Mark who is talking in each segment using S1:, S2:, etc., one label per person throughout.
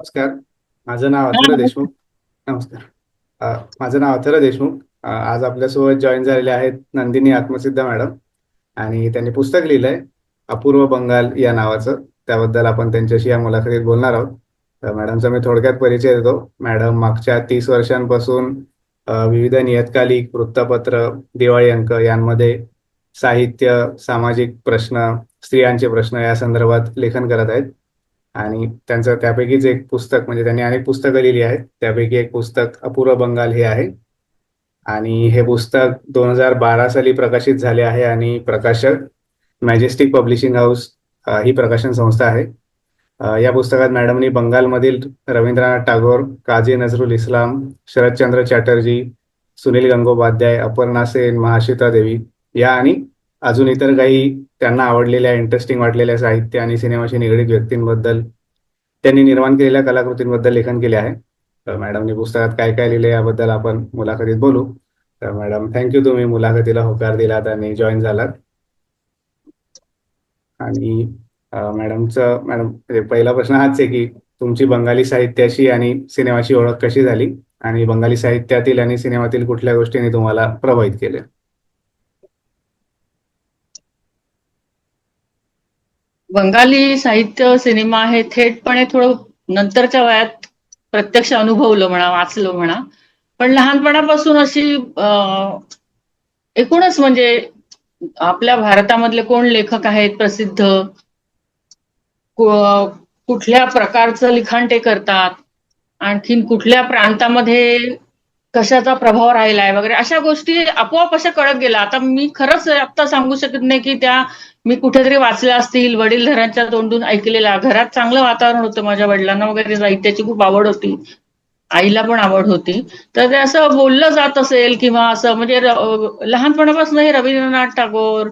S1: नमस्कार. माझं नाव अथर्व देशमुख. नमस्कार. माझं नाव अथर्व देशमुख. आज आपल्यासोबत जॉईन झालेले आहेत नंदिनी आत्मसिद्ध मॅडम आणि त्यांनी पुस्तक लिहिलंय अपूर्व बंगाल या नावाचं. त्याबद्दल आपण त्यांच्याशी या मुलाखतीत बोलणार आहोत. तर मॅडमचा मी थोडक्यात परिचय देतो. मॅडम मागच्या तीस वर्षांपासून विविध नियतकालिक वृत्तपत्र दिवाळी अंक यांमध्ये साहित्य सामाजिक प्रश्न स्त्रियांचे प्रश्न या संदर्भात लेखन करत आहेत. आणि त्यांचं त्यापैकीच एक पुस्तक म्हणजे त्यांनी अनेक पुस्तकं लिहिली आहेत. त्यापैकी एक पुस्तक अपूर्व बंगाल हे आहे. आणि हे पुस्तक दोन हजार बारा साली प्रकाशित झाले आहे आणि प्रकाशक मॅजेस्टिक पब्लिशिंग हाऊस ही प्रकाशन संस्था आहे. या पुस्तकात मॅडमनी बंगालमधील रवींद्रनाथ टागोर काझी नजरुल इस्लाम शरदचंद्र चॅटर्जी सुनील गंगोपाध्याय अपर्णा सेन महाश्वेता देवी या आणि अजून इतर काही त्यांना आवडलेल्या इंटरेस्टिंग वाटलेल्या साहित्य आणि सिनेमाशी निगडीत व्यक्तींबद्दल त्यांनी निर्माण केलेल्या कलाकृतींबद्दल लेखन केले आहे. तर मॅडमनी पुस्तकात काय काय लिहिले याबद्दल आपण मुलाखतीत बोलू. तर मॅडम थँक्यू तुम्ही मुलाखतीला होकार दिलात आणि जॉईन झालात. आणि मॅडमचं मॅडम म्हणजे पहिला प्रश्न हाच आहे की तुमची बंगाली साहित्याशी आणि सिनेमाशी ओळख कशी झाली? आणि बंगाली साहित्यातील आणि सिनेमातील कुठल्या गोष्टीने तुम्हाला प्रभावित केले?
S2: बंगाली साहित्य सिनेमा हे थेटपणे थोडं नंतरच्या वयात प्रत्यक्ष अनुभवलं म्हणा वाचलं म्हणा. पण लहानपणापासून अशी एकूणच म्हणजे आपल्या भारतामधले कोण लेखक आहेत प्रसिद्ध? कुठल्या प्रकारचं लिखाण ते करतात? आणखीन कुठल्या प्रांतामध्ये कशाचा प्रभाव राहिलाय वगैरे? अशा गोष्टी आपोआप अशा कळत गेल्या. आता मी खरंच आता सांगू शकत नाही की त्या मी कुठेतरी वाचल्या असतील वडीलधरांच्या तोंडून ऐकलेल्या घरात चांगलं वातावरण होतं माझ्या वडिलांना वगैरे साहित्याची खूप आवड होती. आईला पण आवड होती. तर ते असं बोललं जात असेल किंवा असं म्हणजे लहानपणापासून हे रवींद्रनाथ टागोर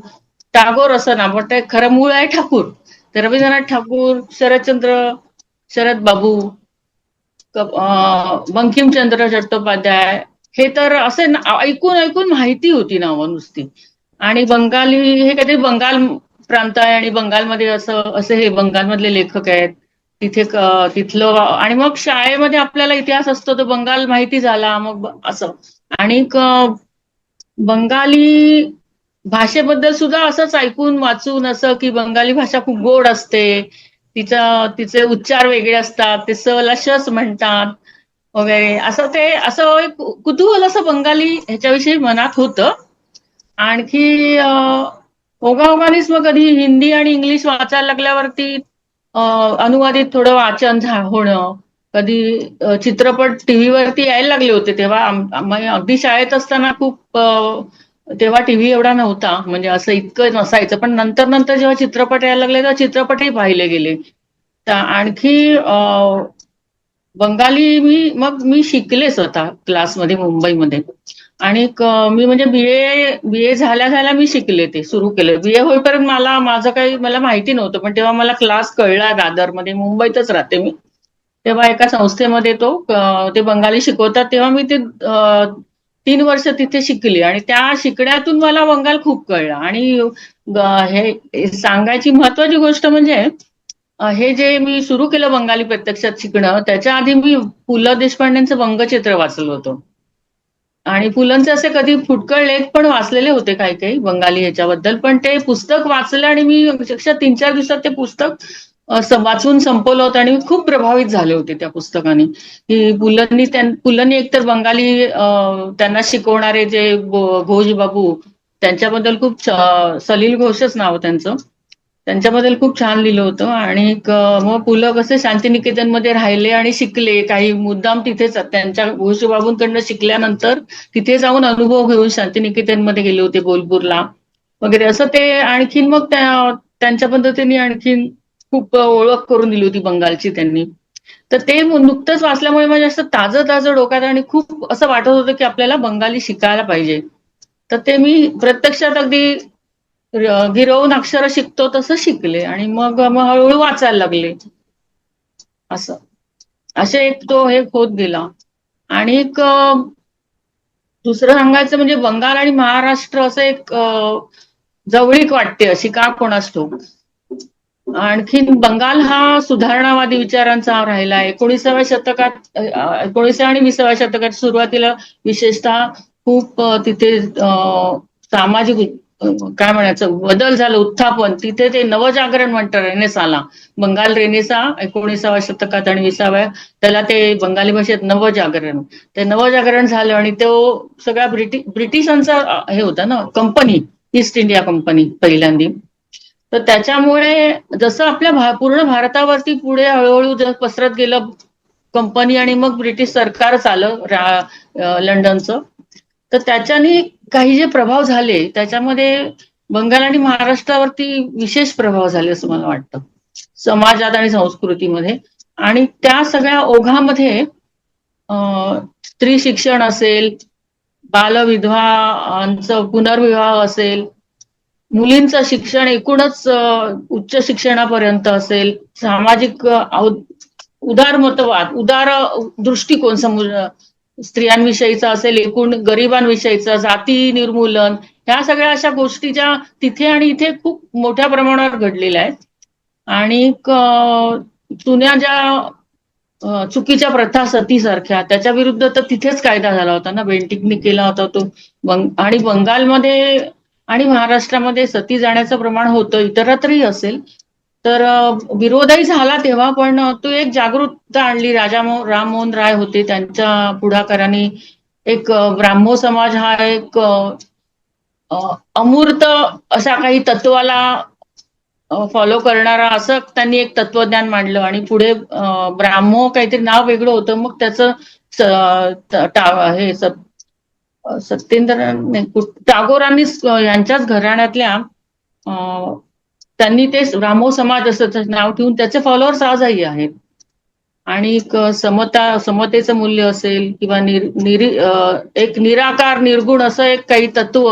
S2: टागोर असं ना पण ते खरं मूळ आहे ठाकूर. तर रवींद्रनाथ ठाकूर शरदचंद्र शरद बाबू बंकिमचंद्र चट्टोपाध्याय हे तर असे ना- ऐकून ऐकून माहिती होती नावं नुसती. आणि बंगाली हे काहीतरी बंगाल प्रांत आहे आणि बंगालमध्ये असं असे हे बंगालमधले लेखक आहेत. तिथे तिथलं आणि मग शाळेमध्ये आपल्याला इतिहास असतो तो बंगाल माहिती झाला मग असं. आणि बंगाली भाषेबद्दल सुद्धा असंच ऐकून वाचून असं की बंगाली भाषा खूप गोड असते. तिचा तिचे उच्चार वेगळे असतात ते स शस म्हणतात वगैरे. असं ते असं एक कुतूहल असं बंगाली ह्याच्याविषयी मनात होतं. आणखी ओगाओगानीच मग कधी हिंदी आणि इंग्लिश वाचायला लागल्यावरती अनुवादित थोडं वाचन होणं. कधी चित्रपट टीव्हीवरती यायला लागले होते तेव्हा अगदी शाळेत असताना खूप तेव्हा टीव्ही एवढा नव्हता. म्हणजे असं इतकं नसायचं. पण नंतर नंतर जेव्हा चित्रपट यायला लागले तेव्हा चित्रपटही पाहिले गेले. तर आणखी बंगाली मी मग मी शिकले स्वतः क्लासमध्ये मुंबईमध्ये. आणि मी म्हणजे बीए बीए झाल्या झाल्या मी शिकले ते सुरू केलं. बीए होईपर्यंत मला माझं काही मला माहिती नव्हतं पण तेव्हा मला क्लास कळला दादरमध्ये मुंबईतच राहते मी. तेव्हा एका संस्थेमध्ये तो ते बंगाली शिकवतात तेव्हा मी ते तीन वर्ष तिथे शिकली. आणि त्या शिकण्यातून मला बंगाल खूप कळला. आणि हे सांगायची महत्वाची गोष्ट म्हणजे हे जे मी सुरू केलं बंगाली प्रत्यक्षात शिकणं त्याच्या आधी मी पु ल देशपांडेंचं बंगचित्र वाचलं होतं. आणि पुलंचे असे कधी फुटकळ लेख पण वाचलेले होते काही काही बंगाली याच्याबद्दल पण ते पुस्तक वाचलं आणि मी अक्षरशः तीन चार दिवसात ते पुस्तक वाचून संपवलं होतं आणि मी खूप प्रभावित झाले होते त्या पुस्तकाने. की पुलंनी पुलंनी एकतर बंगाली त्यांना शिकवणारे जे घोष बाबू त्यांच्याबद्दल खूप सलील घोषच नाव त्यांचं. त्यांच्याबद्दल खूप छान लिहिलं होतं. आणि क- मग पुलं शांतिनिकेतन शांतिनिकेतनमध्ये राहिले आणि शिकले. काही मुद्दाम तिथेच त्यांच्या घोषबाबूंकडनं शिकल्यानंतर तिथे जाऊन अनुभव घेऊन शांतिनिकेतनमध्ये गेले होते बोलपूरला वगैरे. असं ते आणखीन मग त्यांच्या पद्धतीने आणखीन खूप ओळख करून दिली होती बंगालची त्यांनी. तर ते नुकतंच वाचल्यामुळे म्हणजे असं ताजं ताजं डोक्यात आणि खूप असं वाटत होतं की आपल्याला बंगाली शिकायला पाहिजे. तर ते मी प्रत्यक्षात अगदी गिरवून अक्षर शिकतो तसं शिकले आणि मग मग हळूहळू वाचायला लागले. असं. असे एक तो हे होत गेला. आणि एक दुसरं सांगायचं म्हणजे बंगाल आणि महाराष्ट्र असं एक जवळीक वाटते अशी का कोणास ठाऊक. आणखीन बंगाल हा सुधारणावादी विचारांचा राहिला आहे. एकोणीसाव्या शतकात एकोणीसाव्या आणि विसाव्या शतकात सुरुवातीला विशेषतः खूप तिथे सामाजिक काय म्हणायचं बदल झालं उत्थापन. तिथे ते नवजागरण म्हणतात रेनेसाला. बंगाल रेनेसा एकोणीसाव्या शतकात आणि विसाव्या त्याला ते बंगाली भाषेत नवजागरण. ते नवजागरण झालं आणि तो सगळ्या ब्रिटिश ब्रिटिशांचा हे होता ना कंपनी ईस्ट इंडिया कंपनी पहिल्यांदी. तर त्याच्यामुळे जसं आपल्या भा- पूर्ण भारतावरती पुढे हळूहळू पसरत गेलं कंपनी आणि मग ब्रिटिश सरकारच आलं लंडनचं तर त्याच्याने काही जे प्रभाव झाले त्याच्यामध्ये बंगाल आणि महाराष्ट्रावरती विशेष प्रभाव झाले असं मला वाटतं. समाजात आणि संस्कृतीमध्ये. आणि त्या सगळ्या ओघामध्ये स्त्री शिक्षण असेल बालविधवांचं पुनर्विवाह असेल मुलींचं शिक्षण एकूणच उच्च शिक्षणापर्यंत असेल सामाजिक उदारमतवाद उदार दृष्टिकोन समोर स्त्रियांविषयीचा असेल एकूण गरिबांविषयीचा जाती निर्मूलन ह्या सगळ्या अशा गोष्टी ज्या तिथे आणि इथे खूप मोठ्या प्रमाणावर घडलेल्या आहेत. आणि जुन्या ज्या चुकीच्या प्रथा सतीसारख्या त्याच्या विरुद्ध तर तिथेच कायदा झाला होता ना. बेंटिकनी केला होता तो. बंग आणि बंगालमध्ये आणि महाराष्ट्रामध्ये सती जाण्याचं प्रमाण होतं इतरत्रही असेल तर विरोधही झाला तेव्हा पण तो एक जागरूकता आणली. राजा राममोहन राय होते. त्यांच्या पुढाकाराने एक ब्राह्मो समाज हा एक अमूर्त अशा काही तत्वाला फॉलो करणारा असं त्यांनी एक तत्वज्ञान मांडलं. आणि पुढे ब्राह्मो काहीतरी नाव वेगळं होतं. मग त्याचं हे सत्येंद्र टागोरांनी यांच्याच घराण्यातल्या त्यांनी ते रामो समाज असं नाव ठेवून त्याचे फॉलोअर्स आजही आहेत. आणि समता समतेचं मूल्य असेल किंवा निर, निर, एक निराकार निर्गुण असं एक काही तत्व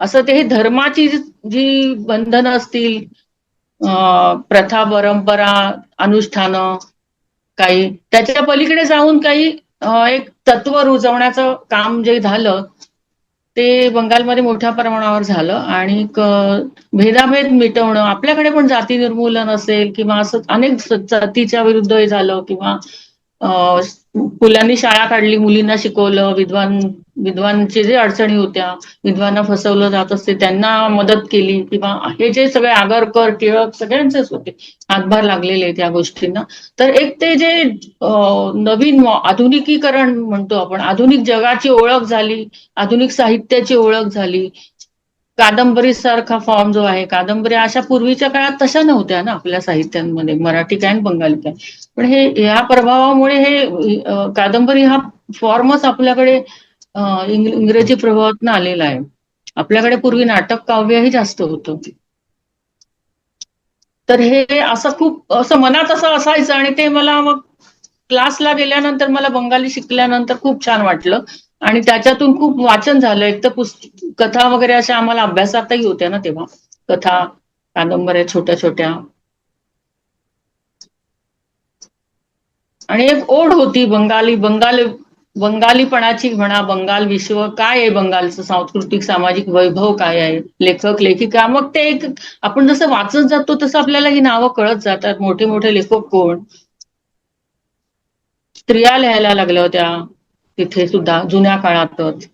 S2: असं ते हे धर्माची जी- बंधनं असतील प्रथा परंपरा अनुष्ठानं काही त्याच्या पलीकडे जाऊन काही एक तत्व रुजवण्याचं काम जे झालं ते बंगालमध्ये मोठ्या प्रमाणावर झालं आणि भेदाभेद मिटवणं आपल्याकडे पण जाती निर्मूलन असेल किंवा असं अनेक जातीच्या विरुद्ध हे झालं किंवा अ, मुलांनी शाळा काढली मुलींना शिकवलं विद्वान विद्वानचे जे अडचणी होत्या विद्वांना फसवलं जात असते त्यांना मदत केली किंवा हे जे सगळे आगरकर टिळक सगळ्यांचेच होते हातभार लागलेले आहेत या गोष्टींना. तर एक ते जे नवीन आधुनिकीकरण म्हणतो आपण आधुनिक जगाची ओळख झाली आधुनिक साहित्याची ओळख झाली कादंबरी सारखा फॉर्म जो आहे कादंबरी अशा पूर्वीच्या काळात तशा नव्हत्या ना आपल्या साहित्यांमध्ये. मराठी काय आणि बंगाली काय. पण हे या प्रभावामुळे हे कादंबरी हा फॉर्मच आपल्याकडे इंग्रजी प्रभावातून आलेला आहे. आपल्याकडे पूर्वी नाटक काव्यही जास्त होतं. तर हे असं खूप असं मनात असं असायचं आणि ते मला मग क्लासला गेल्यानंतर मला बंगाली शिकल्यानंतर खूप छान वाटलं. आणि त्याच्यातून खूप वाचन झालं. एक तर पुस्त कथा वगैरे अशा आम्हाला अभ्यासातही होत्या ना तेव्हा. कथा कादंबऱ्या छोट्या छोट्या आणि एक ओढ होती बंगाली बंगाल बंगालीपणाची म्हणा बंगाल विश्व काय आहे बंगालचं? सांस्कृतिक सामाजिक वैभव काय आहे? लेखक लेखिका मग ते एक आपण जसं वाचत जातो तसं आपल्याला ही नावं कळत जातात. मोठे मोठे लेखक कोण? स्त्रिया लिहायला लागल्या होत्या. तिथे सुद्धा जुन्या काळातच.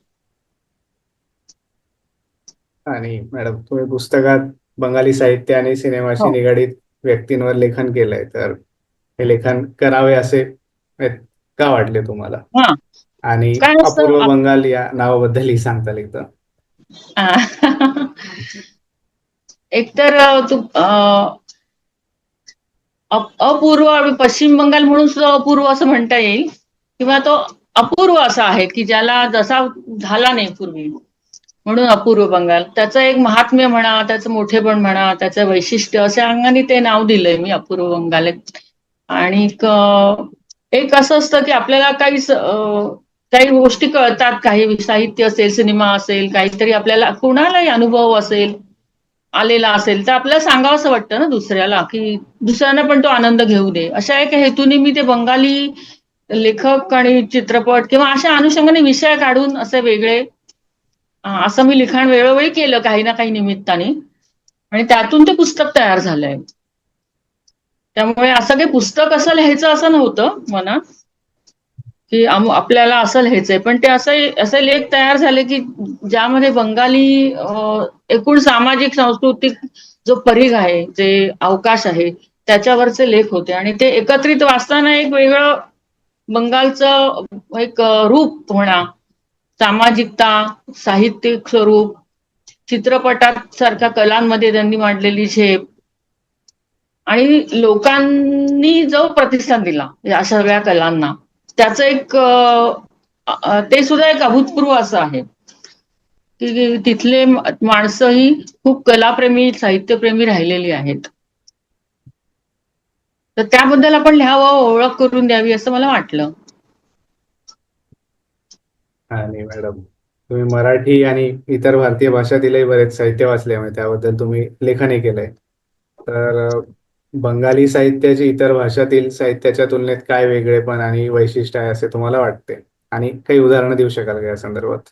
S1: आणि मॅडम तुम्ही पुस्तकात बंगाली साहित्य आणि सिनेमाशी
S2: हो.
S1: निगडीत व्यक्तींवर लेखन केलंय तर हे लेखन करावे असे का वाटले तुम्हाला?
S2: हा.
S1: आणि अपूर्व बंगाल या नावाबद्दलही सांगता येतं
S2: एकतर अपूर्व पश्चिम बंगाल म्हणून सुद्धा अपूर्व असं म्हणता येईल. किंवा तो अपूर्व असा आहे की ज्याला जसा झाला नाही पूर्वी. म्हणून अपूर्व बंगाल. त्याचं एक महात्म्य म्हणा त्याचं मोठेपण म्हणा त्याचं वैशिष्ट्य अशा अंगाने ते नाव दिलंय मी अपूर्व बंगाल. आणि एक असं असतं की आपल्याला काही काही गोष्टी कळतात. काही साहित्य असेल सिनेमा असेल काहीतरी आपल्याला कुणालाही अनुभव असेल आलेला असेल तर आपल्याला सांगावं असं वाटतं ना दुसऱ्याला की दुसऱ्यांना पण तो आनंद घेऊ दे. अशा एका हेतूने मी ते बंगाली लेखक आणि चित्रपट किंवा अशा अनुषंगाने विषय काढून असे वेगळे असं मी लिखाण वेळोवेळी केलं काही ना काही निमित्ताने. आणि त्यातून ते पुस्तक तयार झालंय. त्यामुळे असं काही पुस्तक असं लिहायचं असं नव्हतं मनात की आपल्याला असं लिहायचंय. पण ते असे असे लेख तयार झाले की ज्यामध्ये बंगाली एकूण सामाजिक सांस्कृतिक जो परिघ आहे जे अवकाश आहे त्याच्यावरचे लेख होते. आणि ते एकत्रित वाचताना एक वेगळं बंगालचं एक रूप म्हणा. सामाजिकता साहित्यिक स्वरूप चित्रपटात सारख्या कलांमध्ये त्यांनी मांडलेली झेप. आणि लोकांनी जो प्रतिसाद दिला या सगळ्या कलांना त्याचं एक ते सुद्धा एक अभूतपूर्व असं आहे. की तिथले माणसंही खूप कलाप्रेमी साहित्यप्रेमी राहिलेली आहेत. तर त्याबद्दल आपण लिहावं ओळख करून द्यावी असं मला वाटलं.
S1: आणि मॅडम. तुम्ही मराठी आणि इतर भारतीय भाषातीलही बरेच साहित्य वाचले त्याबद्दल तुम्ही लेखनही केलंय. तर बंगाली साहित्याची इतर भाषातील साहित्याच्या तुलनेत काय वेगळेपण आणि वैशिष्ट्य आहे असे तुम्हाला वाटते? आणि काही उदाहरणं देऊ शकाल का या संदर्भात?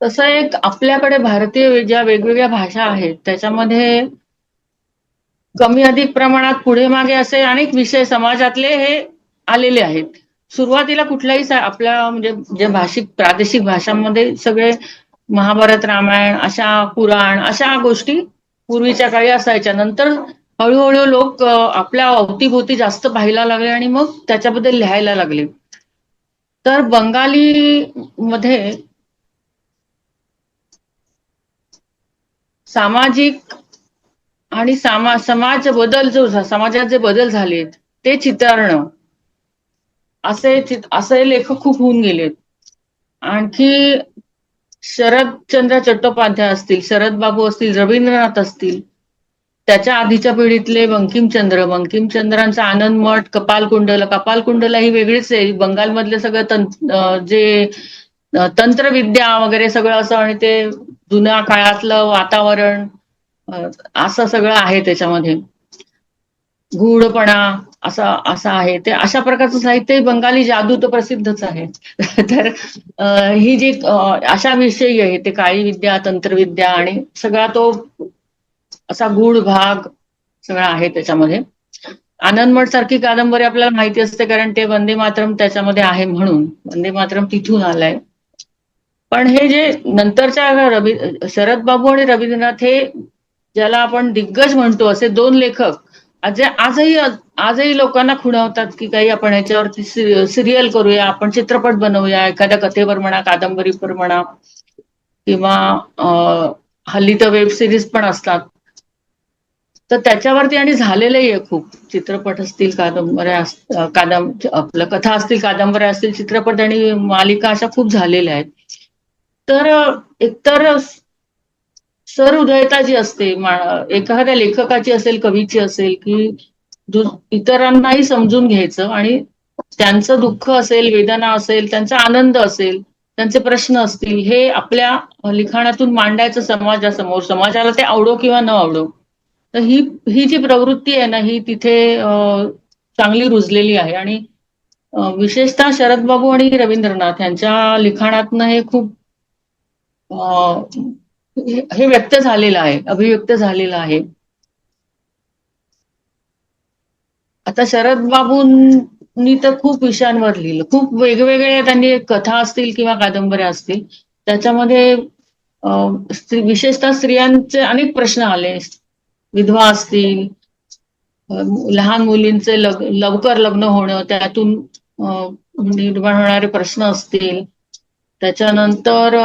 S2: तसं एक आपल्याकडे भारतीय ज्या वेगवेगळ्या भाषा आहेत त्याच्यामध्ये कमी अधिक प्रमाणात पुढे मागे असे अनेक विषय समाजातले हे आलेले आहेत. सुरुवातीला कुठल्याही आपल्या म्हणजे जे भाषिक प्रादेशिक भाषांमध्ये सगळे महाभारत रामायण अशा पुराण अशा गोष्टी पूर्वीच्या काळी असायच्या. नंतर हळूहळू लोक आपल्या अवतीभोवती जास्त पाहायला लागले आणि मग त्याच्याबद्दल लिहायला लागले. तर बंगाली मध्ये सामाजिक आणि सामा समाज बदल जो समाजात जे बदल झालेत ते चितारणं. असे असे लेखक खूप होऊन गेलेत. आणखी शरदचंद्र चट्टोपाध्याय असतील शरद बाबू असतील रवींद्रनाथ असतील त्याच्या आधीच्या पिढीतले बंकिमचंद्र बंकिमचंद्रांचा आनंद मठ कपालकुंडल कपालकुंडला ही वेगळीच आहे. बंगालमधले सगळं तं जे तंत्रविद्या वगैरे सगळं असं आणि ते जुन्या काळातलं वातावरण असं सगळं आहे त्याच्यामध्ये. गूढपणा असा असं आहे. ते अशा प्रकारचं साहित्य बंगाली जादू तर प्रसिद्धच आहे. तर ही जी अशा विषयी आहे ते काळी विद्या तंत्रविद्या आणि सगळा तो असा गूढ भाग सगळा आहे त्याच्यामध्ये. आनंद मठ सारखी कादंबरी आपल्याला माहिती असते कारण ते वंदे मातरम त्याच्यामध्ये आहे म्हणून. वंदे मातरम तिथून आलाय. पण हे जे नंतरच्या रवी शरद बाबू आणि रवींद्रनाथ हे ज्याला आपण दिग्गज म्हणतो असे दोन लेखक जे आजही आजही लोकांना खुणावतात की काही आपण याच्यावरती सिरियल करूया आपण चित्रपट बनवूया एखाद्या कथेवर म्हणा कादंबरीवर म्हणा किंवा हल्ली तर वेब सिरीज पण असतात. तर त्याच्यावरती आणि झालेलंही आहे खूप. चित्रपट असतील कादंबऱ्या कादंब आपलं कथा असतील कादंबऱ्या असतील चित्रपट आणि मालिका अशा खूप झालेल्या आहेत. तर एकतर सर उदयता जी असते एखाद्या लेखकाची असेल कवीची असेल की इतरांनाही समजून घ्यायचं आणि त्यांचं दुःख असेल वेदना असेल त्यांचा आनंद असेल त्यांचे प्रश्न असतील हे आपल्या लिखाणातून मांडायचं समाजासमोर समाजाला ते आवडो किंवा न आवडो. तर ही ही जी प्रवृत्ती आहे ना ही तिथे चांगली रुजलेली आहे. आणि विशेषतः शरद बाबू आणि रवींद्रनाथ यांच्या लिखाणातनं हे खूप हे व्यक्त झालेलं आहे अभिव्यक्त झालेलं आहे. आता शरद बाबूंनी तर खूप विषयांवर लिहिलं. खूप वेगवेगळे त्यांनी कथा असतील किंवा कादंबऱ्या असतील. त्याच्यामध्ये स्त्री- विशेषतः स्त्रियांचे अनेक प्रश्न आले. विधवा असतील लहान मुलींचे लग लवकर लग्न होणं त्यातून निर्माण होणारे प्रश्न असतील. त्याच्यानंतर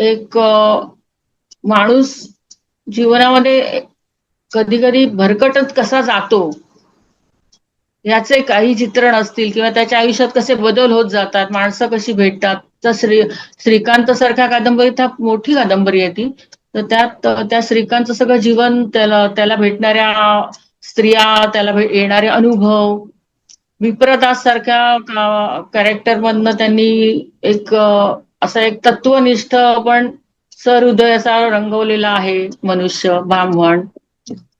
S2: एक माणूस जीवनामध्ये कधी कधी भरकटत कसा जातो याचे काही चित्रण असतील किंवा त्याच्या आयुष्यात कसे बदल होत जातात माणसं कशी भेटतात. तर श्री श्रीकांत सारख्या कादंबरीत हा मोठी कादंबरी आहे ती. तर त्यात त्या श्रीकांतचं सगळं जीवन त्याला त्याला भेटणाऱ्या स्त्रिया त्याला भे- येणारे अनुभव. विप्रदास सारख्या कॅरेक्टर मधनं त्यांनी एक असं एक तत्वनिष्ठ पण सहृदय असा रंगवलेला आहे मनुष्य ब्राह्मण.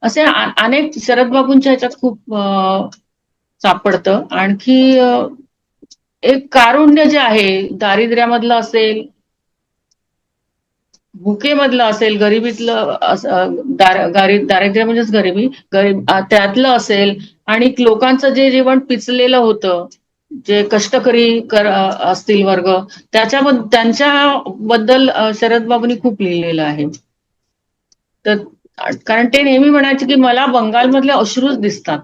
S2: असे अनेक शरद बाबूंच्या ह्याच्यात खूप सापडतं. आणखी एक कारुण्य जे आहे दारिद्र्यामधलं असेल भुकेमधलं असेल गरिबीतलं दारिद्र्य म्हणजेच गरिबी गरीब त्यातलं असेल आणि लोकांचं जे जीवन पिचलेलं होतं जे कष्टकरी कर असतील वर्ग त्याच्याबद्दल त्यांच्याबद्दल शरद बाबूंनी खूप लिहिलेलं आहे. तर कारण ते नेहमी म्हणायचे की मला बंगालमधले अश्रूच दिसतात.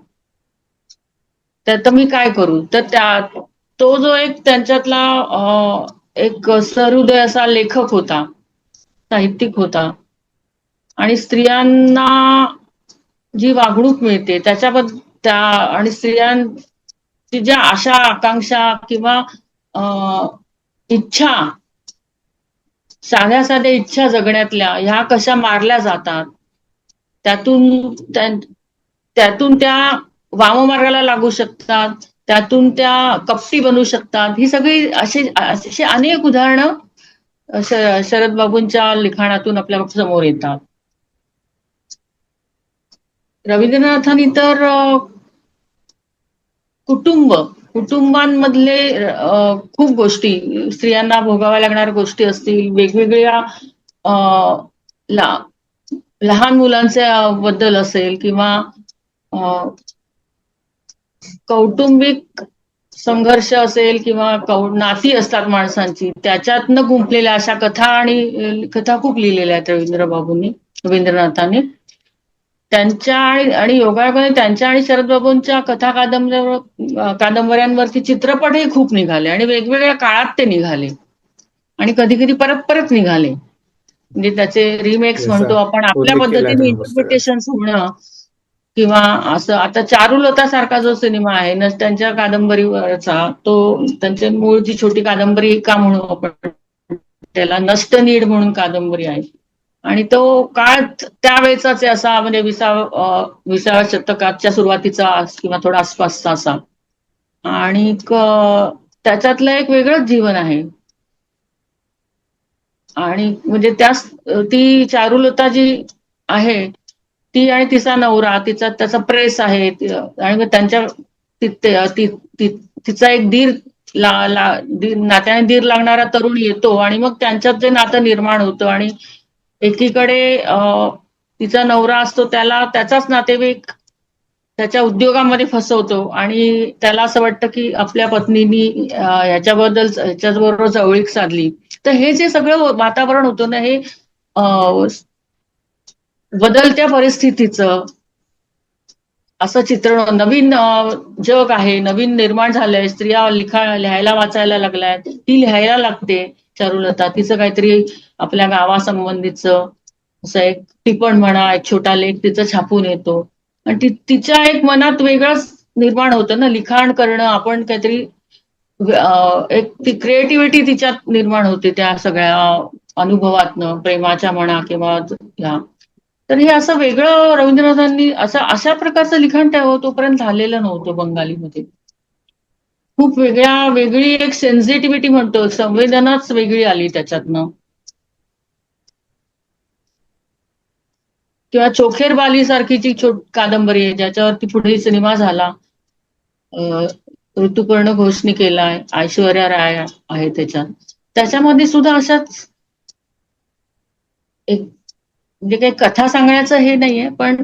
S2: त्यात मी काय करू? तर त्या तो जो एक त्यांच्यातला एक सहृदय असा लेखक होता साहित्यिक होता आणि स्त्रियांना जी वागणूक मिळते त्याच्याबद्दल त्या आणि की ज्या आशा आकांक्षा किंवा इच्छा साध्या साध्या इच्छा जगण्यातल्या ह्या कशा मारल्या जातात त्यातून त्यातून त्या वाममार्गाला लागू शकतात त्यातून त्या कपटी बनू शकतात ही सगळी अशी अशी अनेक उदाहरणं शरद बाबूंच्या लिखाणातून आपल्यासमोर येतात. रवींद्रनाथांनी तर कुटुंब कुटुंबांमधले खूप गोष्टी स्त्रियांना भोगाव्या लागणाऱ्या गोष्टी असतील वेगवेगळ्या ला- लहान मुलांच्या बद्दल असेल किंवा कौटुंबिक संघर्ष असेल किंवा कौ नाती असतात माणसांची त्याच्यातनं गुंपलेल्या अशा कथा आणि कथा खूप लिहिलेल्या आहेत रवींद्र बाबूंनी रवींद्रनाथांनी. त्यांच्या आणि आणि योगायोगाने त्यांच्या आणि शरद बाबूंच्या कथा कादंबऱ्या कादंबऱ्यांवरती चित्रपटही खूप निघाले आणि वेगवेगळ्या काळात ते निघाले. आणि कधी कधी परत परत निघाले. म्हणजे त्याचे रिमेक्स म्हणतो आपण आपल्या पद्धतीने. इंटरप्रिटेशन होणं किंवा असं आता चारुलता सारखा जो सिनेमा आहे न त्यांच्या कादंबरीवरचा तो त्यांची मूळ जी छोटी कादंबरी का म्हणू आपण? त्याला नष्ट नीड म्हणून कादंबरी आहे. आणि तो काळ त्यावेळेचाच असा म्हणजे विसाव विसाव्या शतकाच्या सुरुवातीचा किंवा थोडा आसपासचा असा. आणि त्याच्यातलं एक वेगळंच जीवन आहे. आणि म्हणजे त्या ती चारुलता जी आहे ती आणि तिचा नवरा तिचा त्याचा प्रेस आहे आणि मग त्यांच्या तिचा एक दीर ला ला- दीर- नात्याने दीर लागणारा तरुण येतो आणि मग त्यांच्यात जे नातं निर्माण होतं आणि एकीकडे तिचा नवरा असतो त्याला त्याचाच नातेवाईक त्याच्या उद्योगामध्ये फसवतो आणि त्याला असं वाटतं की आपल्या पत्नीनी याच्याबद्दल याच्याबरोबर जवळीक साधली. तर हे जे सगळं वातावरण होतं ना हे बदलत्या परिस्थितीचं असं चित्रण नवीन जग आहे नवीन निर्माण झालंय स्त्रिया लिखा लिहायला वाचायला लागल्यात ती लिहायला लागते. चारुलता तिचं काहीतरी आपल्या गावासंबंधीचं असं एक टिपण म्हणा एक छोटा लेख तिचं छापून येतो. आणि ती तिच्या एक मनात वेगळंच निर्माण होतं ना. लिखाण करणं आपण काहीतरी एक ती क्रिएटिव्हिटी तिच्यात निर्माण होते त्या सगळ्या अनुभवातनं प्रेमाच्या म्हणा किंवा ह्या तर हे असं वेगळं रवींद्रनाथांनी असं अशा प्रकारचं लिखाण त्या तोपर्यंत झालेलं नव्हतं बंगालीमध्ये. खूप वेगळ्या वेगळी एक सेन्सिटिव्हिटी म्हणतो. संवेदनाच वेगळी आली त्याच्यातनं. किंवा चोखेर बाली सारखी जी छोट कादंबरी आहे ज्याच्यावरती पुढे सिनेमा झाला. ऋतुपर्ण घोषणी केलाय ऐश्वर्या राय आहे त्याच्यात. त्याच्यामध्ये सुद्धा अशाच एक म्हणजे काही कथा सांगण्याचं हे नाहीये पण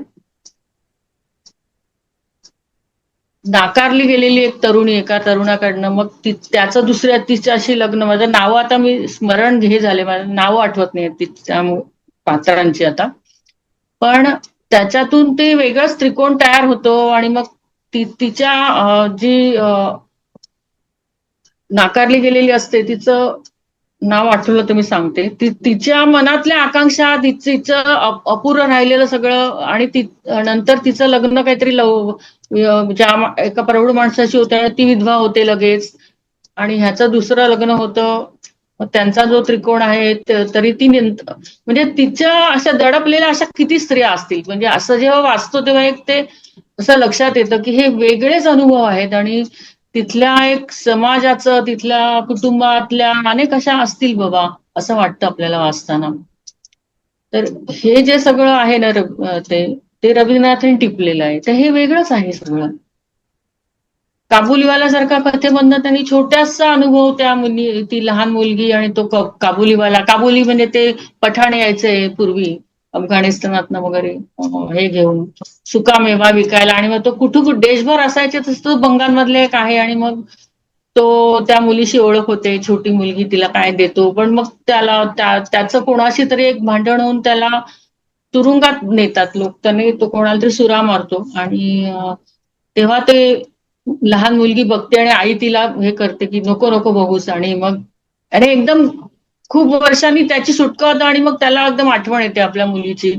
S2: नाकारली गेलेली एक तरुणी एका तरुणाकडनं मग ती त्याचं दुसऱ्या तिच्याशी लग्न माझं नाव आता मी स्मरण हे झाले माझं नावं आठवत नाही तिच्या पात्रांची आता. पण त्याच्यातून ते वेगळंच त्रिकोण तयार होतो आणि मग ती तिच्या जी नाकारली गेलेली असते तिचं नाव आठवलं तर मी सांगते. ती तिच्या मनातल्या आकांक्षा तिचं अपुरं राहिलेलं सगळं आणि ती नंतर तिचं लग्न काहीतरी लव ज्या एका प्रौढ माणसाशी होत्या ती विधवा होते लगेच. आणि ह्याचं दुसरं लग्न होतं. त्यांचा जो त्रिकोण आहे तरी ती म्हणजे तिच्या अशा दडपलेल्या अशा किती स्त्रिया असतील? म्हणजे असं जेव्हा वाचतो तेव्हा एक ते असं लक्षात येतं की हे वेगळेच अनुभव आहेत आणि तिथल्या एक समाजाचं तिथल्या कुटुंबातल्या अनेक अशा असतील बाबा असं वाटतं आपल्याला वाचताना. तर हे जे सगळं आहे ना ते ते रवींद्रनाथांनी टिपलेलं आहे. तर हे वेगळंच आहे सगळं. काबुलीवाला सारखा कथेमधनं त्यांनी छोट्यासा अनुभव त्या मुली ती लहान मुलगी आणि तो काबुलीवाला काबुली म्हणजे ते पठाण यायचे पूर्वी. अफगाणिस्तानातनं वगैरे हे घेऊन. सुकामेवा विकायला. आणि मग तो कुठं कुठं देशभर असायचे तसं तो बंगालमधले एक आहे. आणि मग तो त्या मुलीशी ओळख होते. छोटी मुलगी तिला काय देतो. पण मग त्याला त्याचं कोणाशी तरी एक भांडण होऊन त्याला तुरुंगात नेतात लोक. त्याने तो कोणाला तरी सुरा मारतो. आणि तेव्हा ते लहान मुलगी बघते आणि आई तिला हे करते की नको नको बघूस. आणि मग अरे एकदम खूप वर्षांनी त्याची सुटका होता आणि मग त्याला एकदम आठवण येते आपल्या मुलीची.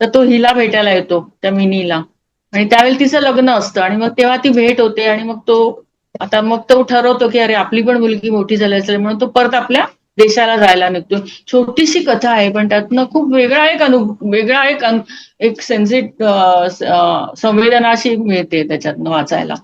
S2: तर तो हिला भेटायला येतो त्या मिनीला. आणि त्यावेळी तिचं लग्न असतं आणि मग तेव्हा ती भेट होते आणि मग तो आता मग तो ठरवतो की अरे आपली पण मुलगी मोठी झाली असेल म्हणून तो परत आपल्या देशाला जायला निघतो. छोटीशी कथा आहे पण त्यातनं खूप वेगळा एक अनु वेगळा एक एक सेन्सिट संवेदनाशी मिळते त्याच्यातनं वाचायला.